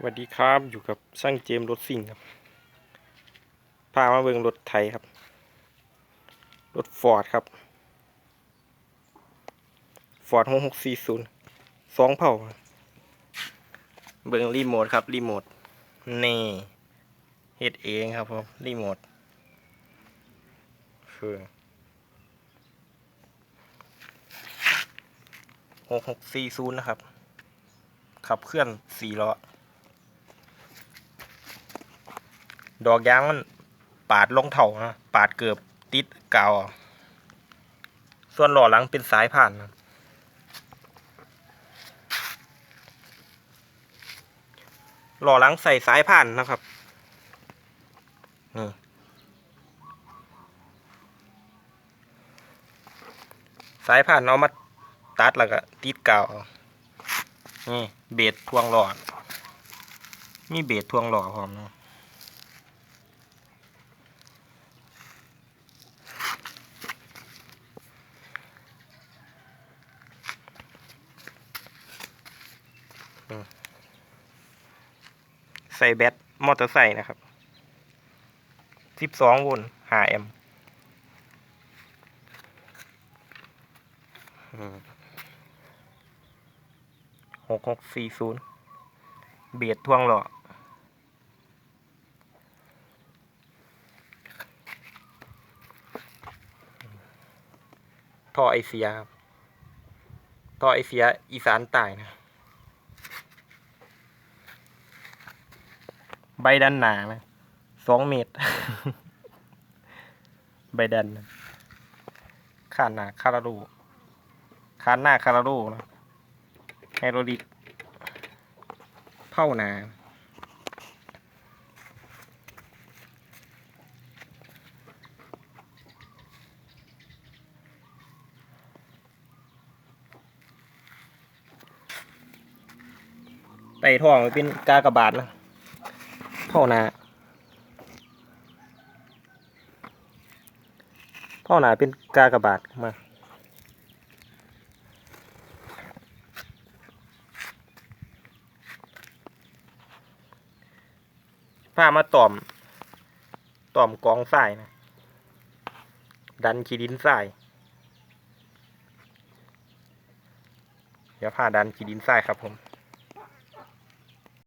สวัสดีครับอยู่กับช่างเจมรถซิ่งครับพามาเบิ่งรถไทยครับ รถฟอร์ดครับฟอร์ดหกหกสี่ศูนย์สองเผ่า เบิ่งรีโมทครับรีโมทนี่เฮ็ดเองครับผมรีโมทคือหกหกสี่ศูนย์นะครับ ขับเคลื่อนสี่ล้อ ดอกยางมันปาดลงเท่านะปาดเกือบติดกาวส่วนหล่อหลังเป็นสายผ่านนะหล่อหลังใส่สายผ่านนะครับนี่สายผ่านเอามาตัดแล้วก็ติดกาวเอานี่เบสทวงหล่อมีเบสทวงหล่อพร้อมนะ ใส่แบตมอเตอร์ไซค์นะครับ 12 โวลต์ 5 แอมป์หกหกสี่ศูนย์เบียดท่วงหล่อท่อไอเสียครับท่อไอเสียอีสานใต้นะ ใบดันหนานะสองเมตร ใบดันนขานหนาคารารูขานหน้าคารารูนะไฮโดรลิกเผ่าหนาไต่ท่องเป็นกากระบาทนะ พ่อนาพ่อนาเป็นกากระบาทมาพามาต่อม ต่อมกองทรายนะ ดันขีดินทราย เดี๋ยวพาดันขีดินทรายครับผม